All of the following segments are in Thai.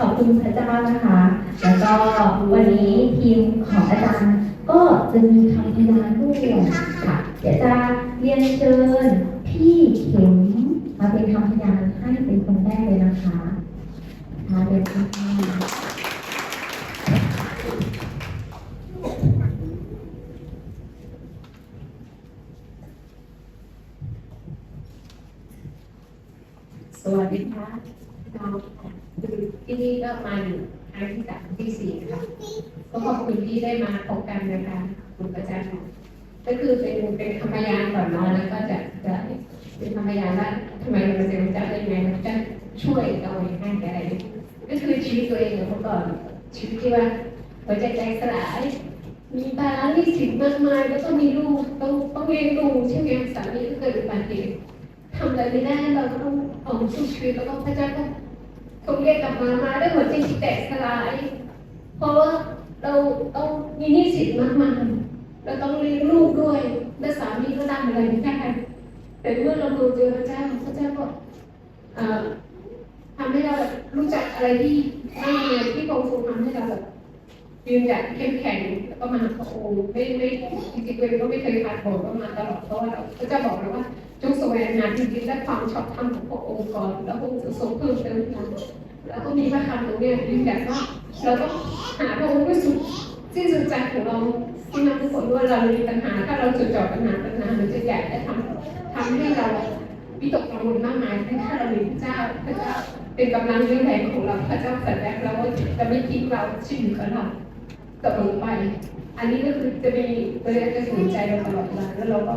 ขอบคุณพระเจ้านะคะ แล้วก็วันนี้ทีมของอาจารย์ก็จะมีคำพยานด้วยค่ะ เดี๋ยวจะเรียนเชิญพี่เข็มมาเป็นคำพยานให้เป็นคนแรกเลยนะคะมาเลยค่ะสวัสดีค่ะเรา ที่นี่ก็มาอยู่ครั้งที่สามที่สี่ค่ะก็ขอบคุณที่ได้มาพบกันนะคะคุณประจันก็คือเป็นเป็นคำพยานก่อนนอนแล้วก็จะจะเป็นคำพยานว่าทำไมเราจะรู้จักได้ไงเราจะช่วยเราให้อะไรก็คือชีวิตตัวเองเมื่อก่อนชีวิตที่ว่าหัวใจใจสลายมีภาระหนี้สินมากมายแล้วก็มีลูกต้องต้องเลี้ยงลูกใช่ไหมสามีก็เกิดอุบัติเหตุทำอะไรไม่ได้เราก็ต้องออกสู้ชีวิตแล้วก็พระเจ้าก็ ทรงเรียกกลับมามาด้วยหัวใจที่แตกสลาย เพราะว่าเราต้องมีหนี้สินมากมายเราต้องเลี้ยงลูกด้วยและสามีก็ทำอะไรไม่ได้แต่เมื่อเราดูเจอพระเจ้าพระเจ้าก็ทำให้เรารู้จักอะไรที่ไม่มีที่พระองค์ทรงทำให้เราแบบยืนหยัดเข้มแข็งแล้วก็มาพระองค์ไม่ไม่จริงๆตัวเองก็ไม่เคยขาดโบก็มาตลอดเพราะว่าเราพระเจ้าบอกเราว่าจงแสวงหาจริงๆและความชอบธรรมของพระองค์ก่อนแล้วพระองค์จะทรงเพิ่มเติมเรา แล้วก็มีพระคำตรงเนี้ยืนยันว่าเราต้องหาพระองค์ด้วยสุดสิ้นสุดใจของเราที่นั่นทุกคนด้ว่าเรามีปัญหาถ้าเราจดจ่อปัญหาปัญหามันจะใหญ่และทำทำให้เราวิตกกังวลมากมายแต่ถ้าเรามีพระเจ้าพระเจ้าเป็นกำลังเรื่องแรงของเราพระเจ้าสัญญาเราว่าจะไม่ทิ้งเราชื่อกับเราตกลงไป อันนี้ก็คือจะมีเองจะสนใจเราตลอดเวลาแล้วเราก็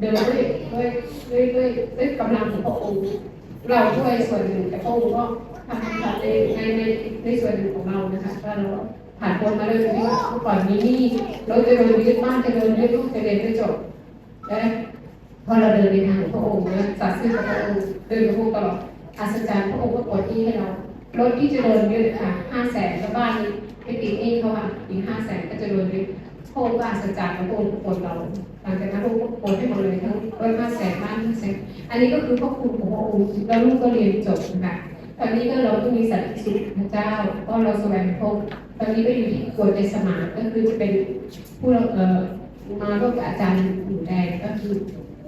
เดินด้วยด้วยด้วยด้วยด้วยกำลังของพระองค์ เราด้วยส่วนหนึ่งแต่พระองค์ก็ทำให้เราในในในในส่วนหนึ่งของเรานะคะว่าเราผ่านพ้นมาเลยที่ว่าก่อนนี้นี่เราจะโดนยึดบ้านจะโดนยึดลูกจะเรียนไม่จบและพอเราเดินในทางของพระองค์นะสัตย์ซื่อกับพระองค์เดินกับพระองค์ตลอดอัศจรรย์พระองค์ก็ปลดที่ให้เรารถที่จะโดนยึดค่ะห้าแสนแล้วบ้านนี้ไปติดหนี้เขาอะอีกห้าแสนก็จะโดนยึด พรงค์ก็อัศจรรย์พระองค์ปลเราหลังจากนั้นพระองค์ก็โปรดให้หมดเลยทั้งร้อยห้าแสนบ้านแสนอันนี้ก็คือพระคุณของพระองค์แล้วลูกก็เรียนจบนะคะตอนนี้ก็เราก็มีสัตย์สุขพระเจ้าก็เราแสวงพบตอนนี้ก็อยู่ที่กวดใจสมานก็คือจะเป็นผู้เอ่อมาร่วมกับอาจารย์อยู่แดงก็คือ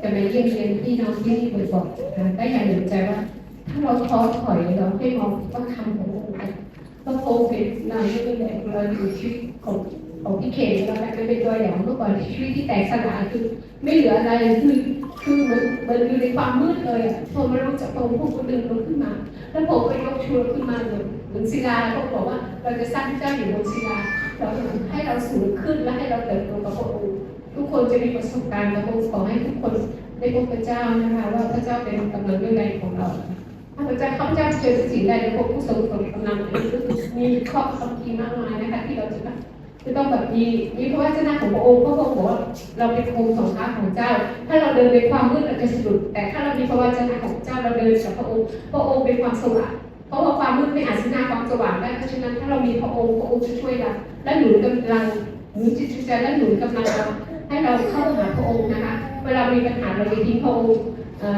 จะมาเยี่ยมเยียนพี่น้องที่นี่บ่อยๆนะแต่อย่าลืมใจว่า ถ้าเราท้อถอยเราให้มองว่าคำของพระองค์นะพระองค์เป็นนายไม่เป็นแรงเราอยู่ชีวิตของ ของพี่เขตเราแบบเป็นตัวอย่างเมื่อก่อนชีวิตที่แตกสลายคือ ไม่เหลืออะไรคือคือมันมันอยู่ในความมืดเลยอะพอมารู้จักพระองพวกคนดึงเราขึ้นมา แล้วผมก็ยกชูเราขึ้นมาเหมือนเหมือนศิลาเขาบอกว่าเราจะสร้างเจ้าอยู่บนศิลาเราให้เราสูงขึ้นและให้เราเติบโตกับพระองค์ทุกคนจะมีประสบการณ์กับพระองค์ขอให้ทุกคนได้พบพระเจ้านะคะว่าพระเจ้าเป็นกำลังด้วยแรงของเราถ้าพระเจ้าข้าพเจ้าเจอสิ่งใดในพวกผู้ทรงกำลังมีข้อคัมภีมากมายนะคะที่เราจะ จะต้องแบบมีมีพระวจนะของพระองค์พระองค์บอกว่าเราเป็นโคมสองข้าของเจ้า ถ้าเราเดินในความมืดเราจะสะดุด แต่ถ้าเรามีพระวจนะของเจ้าเราเดินกับพระองค์ พระองค์เป็นความสว่างเพราะว่าความมืดไม่อาจชนะความสว่างได้เพราะฉะนั้นถ้าเรามีพระองค์พระองค์จะช่วยเราและหนุนกำลังหนุนจิตใจและหนุนกำลังเราให้เราเข้าหาพระองค์นะคะ เวลามีปัญหาเราไปทิ้งพระองค์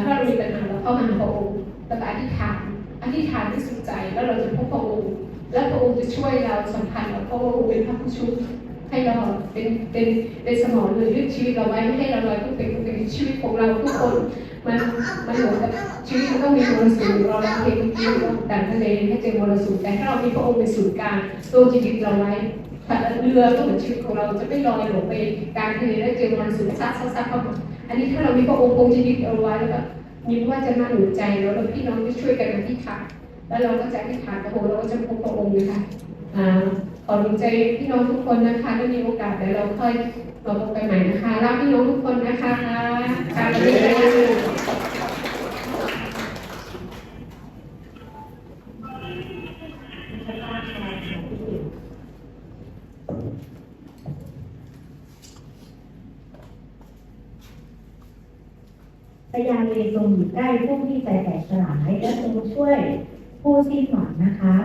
ถ้าเรามีปัญหาเราเข้ามาหาพระองค์แล้วก็อธิษฐานอธิษฐานด้วยสุดใจแล้วเราจะพบพระองค์ และพระองค์จะช่วยเราสัมพันธ์กับพระองค์เป็นพระผู้ช่วยให้เราเป็นเป็นเป็นสมองเลยยึดชีวิตเราไว้ไม่ให้เราลอยทุกเป็นทุกเป็นชีวิตของเราทุกคนมันมันเหมือนกับชีวิตมันต้องมีมรสุมเราเราเพลงที่ดันทะเลให้เจอมรสุมแต่ถ้าเรามีพระองค์เป็นศูนย์กลางตัวชีวิตเราไว้เรือก็เหมือนชีวิตของเราจะไม่ลอยหลงไปกลางทะเลแล้วเจอมรสุมซัดซัดซัดเข้ามาอันนี้ถ้าเรามีพระองค์คงชีวิตเราไว้แล้วก็มีว่าจะมาหนุนใจแล้วเราพี่น้องจะช่วยกันอธิษฐาน แล้วเราก็จะอธิษฐานพระองค์เราก็จะพบพระองค์นะคะอ่าขอดวงใจพี่น้องทุกคนนะคะถ้ามีโอกาสเดี๋ยวเราค่อยมาพบกันใหม่นะคะรักพี่น้องทุกคนนะคะการเรียนพระยาเวทรงอยู่ใกล้ผู้ที่ใจแตกสลายและทรงช่วย ผู้สิ้นหวังนะคะ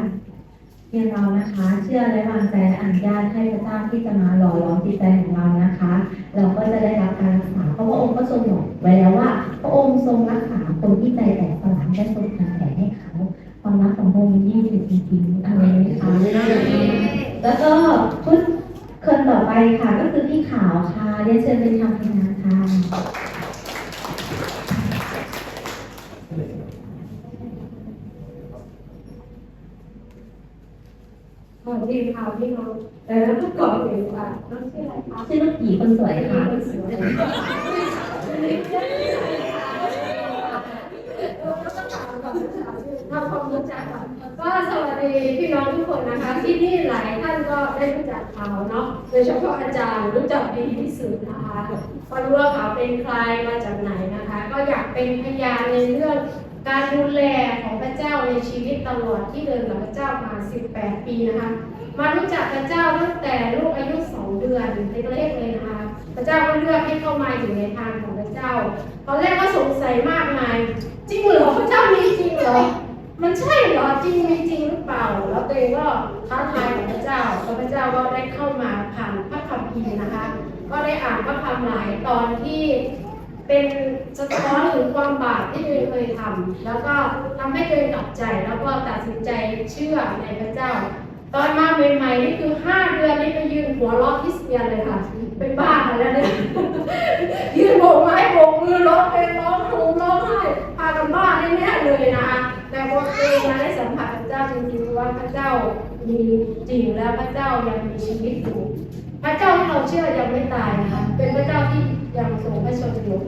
เพียงเรานะคะ เชื่อและวางใจและอนุญาตให้พระเจ้าที่จะมาหล่อหลอมจิตใจของเรานะคะ เราก็จะได้รับการรักษาเพราะว่าองค์ก็ทรงบอกไว้แล้วว่า พระองค์ทรงรักษาคนที่ใจแตกสลายและทรงทำแผลให้เขาความรักของพระงยิ่งถึงจริงๆอะไรไหมคะแล้วก็ชุดคนต่อไปค่ะก็คือพี่ขาวค่ะเรียนเชิญเป็นคำพนานค่ะ สวัสดีค่ะพี่น้องแต่แล้วก็ก่อนอื่นค่ะน้องชื่ออะไรคะชื่อลูกหยีคนสวยค่ะทำความรู้จักก่อนก็สวัสดีพี่น้องทุกคนนะคะ ที่นี่หลายท่านก็ได้รู้จักเขาเนาะโดยเฉพาะอาจารย์รู้จักดีที่สุดนะคะก็รู้ว่าเขาเป็นใครมาจากไหนนะคะ ก็อยากเป็นพยานในเรื่อง การดูแลของพระเจ้าในชีวิตตลอดที่เดินกับพระเจ้ามา 18 ปีนะคะมารู้จักพระเจ้าตั้งแต่ลูกอายุสองเดือนเล็กๆเลยนะคะพระเจ้าก็เลือกให้เข้ามาอยู่ในทางของพระเจ้า ตอนแรกก็สงสัยมากมายจริงเหรอพระเจ้ามีจริงเหรอมันใช่เหรอจริงมีจริงหรือเปล่า แล้วตัวเองก็ท้าทายกับพระเจ้าแล้วพระเจ้าก็ได้เข้ามาผ่านพระคัมภีร์นะคะ ก็ได้อ่านพระคัมภีร์หลายตอนที่ เป็นสะท้อนถึงความบาปที่ตัวเองเคยทำแล้วก็ทำให้ตัวเองกลับใจแล้วก็ตัดสินใจเชื่อในพระเจ้า ตอนมาใหม่ๆนี่คือห้าเดือนนี่ไปยืนหัวเรอบคริสเตียนเลยค่ะ เป็นบ้าแล้วเนี่ยยืนโบกไม้โบกมือร้องเพลงร้องโหร้องไห้พากันบ้าแน่ๆเลยนะคะแต่พอตัวเองมาได้สัมผัสพระเจ้าจริงๆว่าพระเจ้ามีจริงแล้วพระเจ้ายังมีชีวิตอยู่พระเจ้าที่เราเชื่อยังไม่ตายนะคะเป็นพระเจ้าที่ ยังทรงพระชนอยู่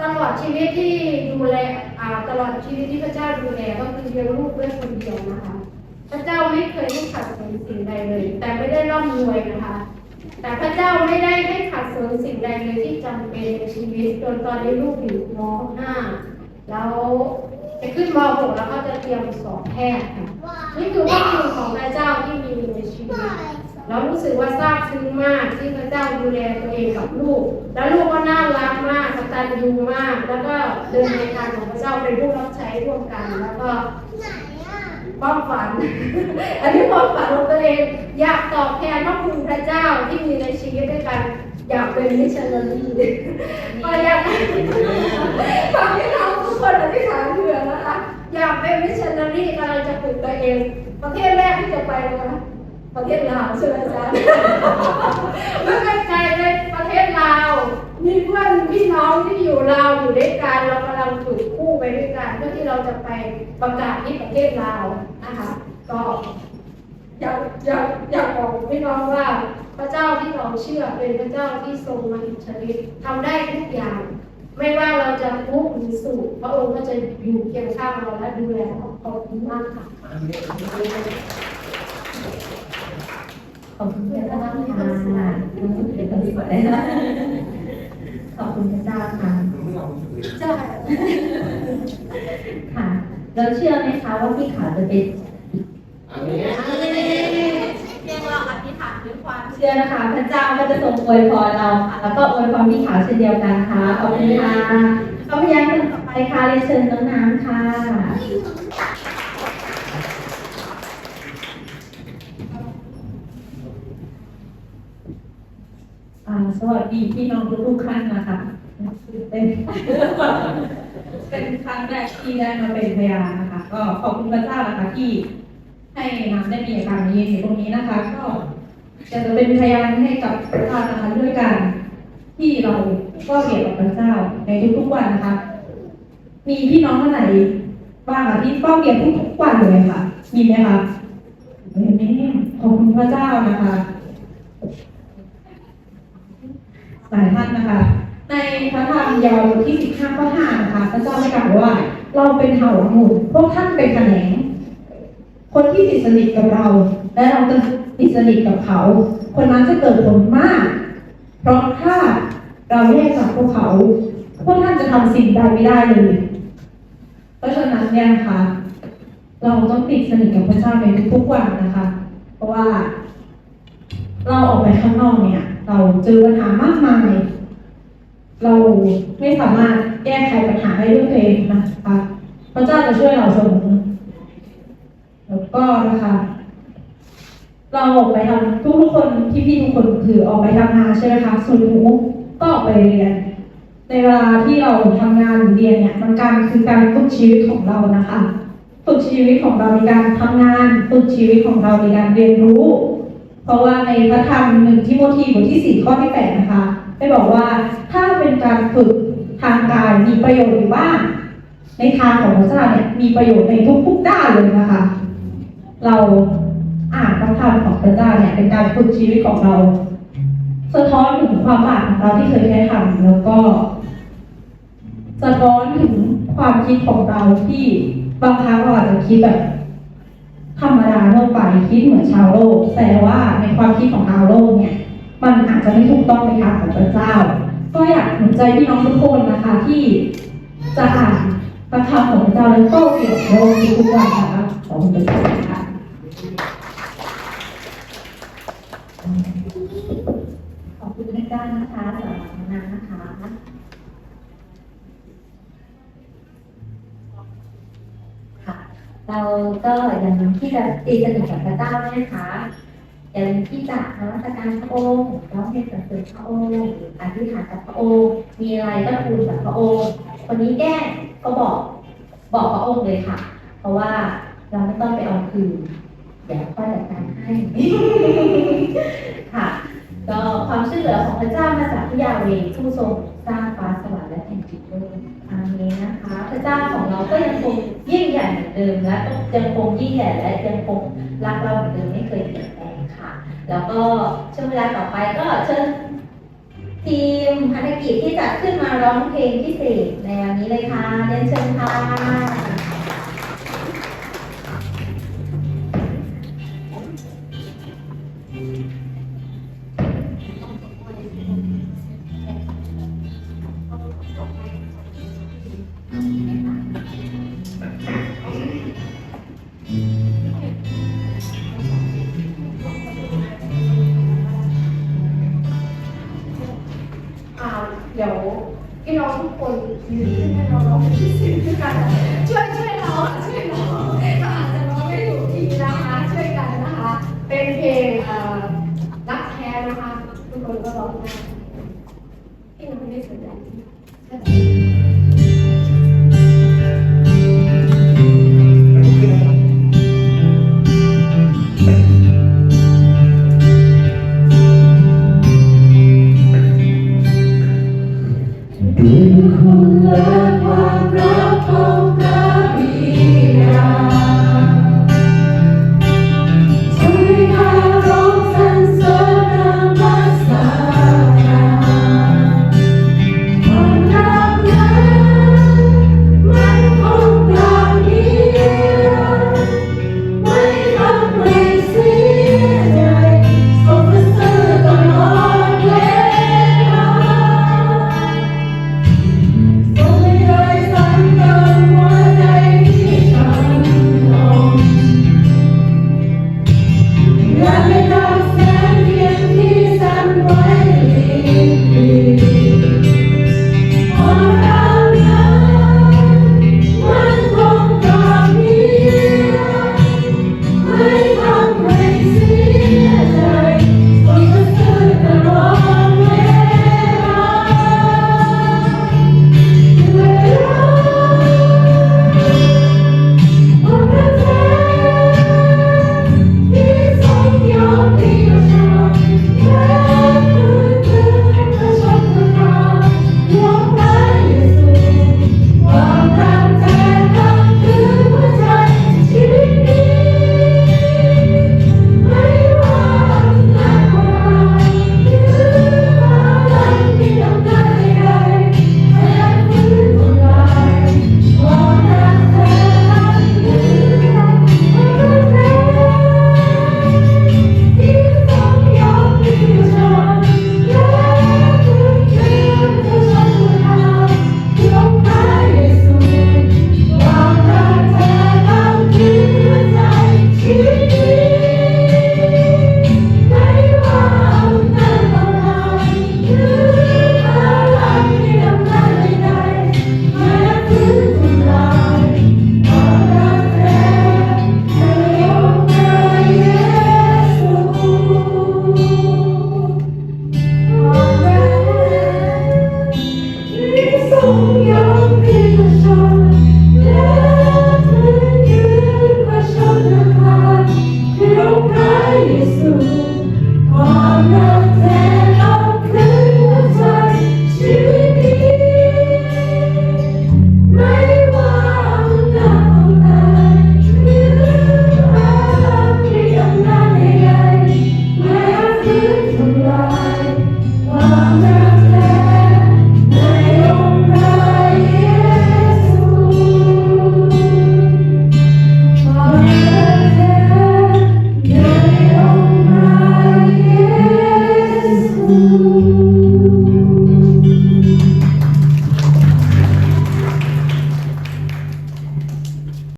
ตลอดชีวิตที่ดูแลอ่าตลอดชีวิตที่พระเจ้าดูแลก็คือเลี้ยงลูกด้วยคนเดียวนะคะ พระเจ้าไม่เคยให้ขัดสนสิ่งใดเลย แต่ไม่ได้ร่ำรวยนะคะ แต่พระเจ้าไม่ได้ให้ขัดสนสิ่งใดเลยที่จำเป็นในชีวิตจนตอนนี้ลูกอยู่ม .5 แล้วจะขึ้นม .6 แล้วก็จะเตรียมสอบแพทย์ค่ะนี่คือว่าคุณของพระเจ้าที่มีในชีวิต เรารู้สึกว่าซาบซึ้งมากที่พระเจ้าดูแลตัวเองกับลูก แล้วลูกก็น่ารักมากกตัญญูมาก แล้วก็เดินในทางของพระเจ้าเป็นผู้รับใช้ร่วมกัน แล้วก็ความฝัน อันนี้ความฝันของตัวเองอยากตอบแทนพระคุณพระเจ้าที่มีในชีวิตด้วยกัน อยากเป็นมิชชันนารีก็อยากฝากพี่น้องทุกคนอธิษฐานเผื่อนะคะอยากเป็นมิชชันนารีกำลังจะฝึกตัวเองประเทศแรกที่จะไปนะคะ ประเทศลาวใช่ไหมอาจารย์ไม่เป็นไกลเลยประเทศลาว มีเพื่อนพี่น้องที่อยู่ลาวอยู่ด้วยกันเรากำลังฝึกคู่ไปด้วยกันเพื่อที่เราจะไปประกาศที่ประเทศลาวนะคะก็อยากอยากอยากบอกพี่น้องว่าพระเจ้าที่เราเชื่อเป็นพระเจ้าที่ทรงมหิทธิฤทธิ์ทำได้ทุกอย่าง ไม่ว่าเราจะทุกข์หรือสุขพระองค์ก็จะอยู่เคียงข้างเราและดูแลเราขอบคุณมากค่ะ ขอบคุณพระเจ้าค่ะน้องเป็นคนสวยขอบคุณพระเจ้าค่ะใช่ค่ะ แล้วเชื่อไหมคะว่าพี่ขาวจะเป็นเรียกเราอธิษฐานด้วยความเชื่อนะคะ พระเจ้าก็จะทรงอวยพรเราค่ะ แล้วก็อวยพรพี่ขาวเช่นเดียวกันค่ะ ขอบคุณค่ะก็พยานคนต่อไปค่ะเรียนเชิญน้องน้ำค่ะ สวัสดีพี่น้องทุกๆท่านนะคะเต้นเป็นครั้งแรกที่ได้มาเป็นพยานนะคะ ก็ขอบคุณพระเจ้านะคะที่ให้น้ำได้มีโอกาสมายืนอยู่ตรงนี้นะคะ ก็จะเป็นพยานให้กับพระเจ้านะคะด้วยกันที่เราก็เกียรติกับพระเจ้าในทุกๆวันนะคะ มีพี่น้องท่านไหนบ้างคะที่เฝ้าเกียรติทุกๆวันเลยค่ะ มีไหมคะมีขอบคุณพระเจ้านะคะ หลายท่านนะคะ ในพระธรรมยอห์นที่15ข้อ5นะคะพระเจ้าได้กล่าวว่า เราเป็นเผ่าองุ่นพวกท่านเป็นแขนง คนที่ติดสนิทกับเรา และเราจะติดสนิทกับเขา คนนั้นจะเกิดผลมาก เพราะถ้าเราแยกจากพวกเขา พวกท่านจะทำสิ่งใดไม่ได้เลย เพราะฉะนั้นเนี่ยนะคะเราต้องติดสนิทกับพระเจ้าในทุกๆวันนะคะ เพราะว่า เราออกไปข้างนอกเนี่ย เราเจอปัญหามากมาย เราไม่สามารถแก้ไขปัญหาได้ด้วยตัวเองนะคะพระเจ้าจะช่วยเราเสมอแล้วก็นะคะ เราออกไปทำทุกๆคนที่พี่ทุกคนคือออกไปทำงานใช่ไหมคะส่วนหนูก็ออกไปเรียน ในเวลาที่เราทำงานหรือเรียนเนี่ยมันการคือการฝึกชีวิตของเรานะคะฝึกชีวิตของเราในการทำงานฝึกชีวิตของเราในการเรียนรู้ เพราะว่าในพระธรรมหนึ่งที่โมธีบทที่สี่ข้อที่แปดนะคะได้บอกว่าถ้าเป็นการฝึกทางกายมีประโยชน์อยู่บ้างในทางของพระเจ้าเนี่ยมีประโยชน์ในทุกๆด้านเลยนะคะ เราอ่านพระธรรมของพระเจ้าเนี่ยเป็นการฝึกชีวิตของเราสะท้อนถึงความบาปของเราที่เคยได้ทำแล้วก็สะท้อนถึงความคิดของเราที่บางครั้งเราอาจจะคิดแบบ ธรรมดาทั่วไปคิดเหมือนชาวโลก แต่ว่าในความคิดของชาวโลกเนี่ย มันอาจจะไม่ถูกต้องในทางของพระเจ้า ก็อยากหนุนใจพี่น้องทุกคนนะคะที่จะอ่านพระธรรมของพระเจ้าและโต้เกี่ยวกับโลกทุกวันนะคะขอบคุณพระเจ้าค่ะขอบคุณอาจารย์นะคะสำหรับงานนะคะค่ะ เราก็ยังที่จะตีสนิทกับพระเจ้านะคะยังที่จะนมัสการพระองค์ร้องเพลงสรรเสริญพระองค์อธิษฐานกับพระองค์มีอะไรก็ทูลกับพระองค์คนนี้แก้ก็บอกบอกพระองค์เลยค่ะ เพราะว่าเราไม่ต้องไปเอาคืนเดี๋ยวค่อจัดการให้ค่ะก็ความช่วยเหลือของพระเจ้ามาจากพระยาเวผู้ทรงสร้างฟ้า และแผ่นดินโลกอาเมนนะคะ พระเจ้าของเราก็ยังคงยิ่งใหญ่เหมือนเดิมและก็ยังคงยิ่งใหญ่และยังคงรักเราเหมือนเดิมไม่เคยเปลี่ยนแปลงค่ะ แล้วก็ช่วงเวลาต่อไปก็เชิญทีมพันธกิจที่จะขึ้นมาร้องเพลงพิเศษในวันนี้เลยค่ะเรียนเชิญค่ะ ท้นะคะ